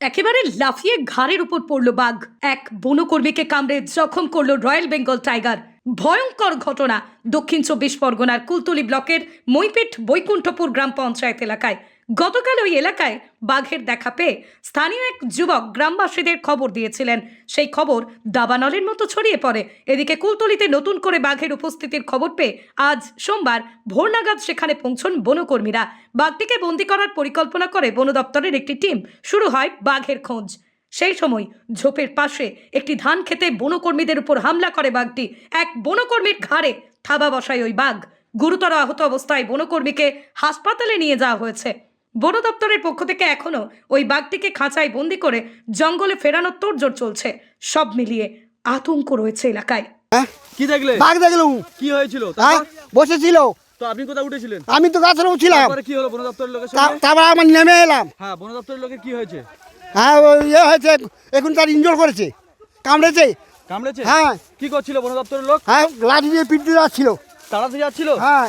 একেবারে লাফিয়ে ঘাড়ের উপর পড়ল বাঘ। এক বনকর্মীকে কামড়ে জখম করল রয়্যাল বেঙ্গল টাইগার। ভয়ঙ্কর ঘটনা দক্ষিণ চব্বিশ পরগনার কুলতলি ব্লকের মইপেট বৈকুণ্ঠপুর গ্রাম পঞ্চায়েত এলাকায়। গতকাল ওই এলাকায় বাঘের দেখা পেয়ে স্থানীয় এক যুবক গ্রামবাসীদের খবর দিয়েছিলেন। সেই খবর দাবানলের মতো ছড়িয়ে পড়ে। এদিকে কুলতলিতে নতুন করে বাঘের উপস্থিতির খবর পেয়ে আজ সোমবার ভোর নাগাদ সেখানে পৌঁছন বনকর্মীরা। বাঘটিকে বন্দি করার পরিকল্পনা করে বন দপ্তরের একটি টিম শুরু হয় বাঘের খোঁজ। সেই সময় ঝোপের পাশে একটি ধান খেতে বনকর্মীদের উপর হামলা করে বাঘটি। এক বনকর্মীর ঘাড়ে থাবা বসায় ওই বাঘ। গুরুতর আহত অবস্থায় বনকর্মীকে হাসপাতালে নিয়ে যাওয়া হয়েছে। বন দপ্তরের পক্ষ থেকে এখনও ওই বাঘটিকে খাঁচায় বন্দি করে জঙ্গলে ফেরানোর তোড়জোড় চলছে। সব মিলিয়ে আতঙ্ক রয়েছে এলাকায়। হ্যাঁ? কি দেখলে? বাঘ দেখলাম কি হয়েছিল? হ্যাঁ? বসেছিল। তো আপনি কোথায় উঠেছিলেন? আমি তো গাছের ছিলাম। তারপরে কি হলো বন দপ্তরের লোকের সঙ্গে? তারপর আমার নেমে এলাম। হ্যাঁ বন দপ্তরের লোকের কি হয়েছে? হ্যাঁ ওই ইয়ে হয়েছে এখন তার ইনজোর করেছে। কামড়েছে। কামড়েছে? হ্যাঁ। কি করছিল বন দপ্তরের লোক? হ্যাঁ লাঠি দিয়ে পিটতে যাচ্ছিল। তাড়াতে যাচ্ছিল? হ্যাঁ।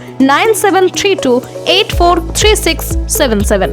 nine seven three two eight four three six seven seven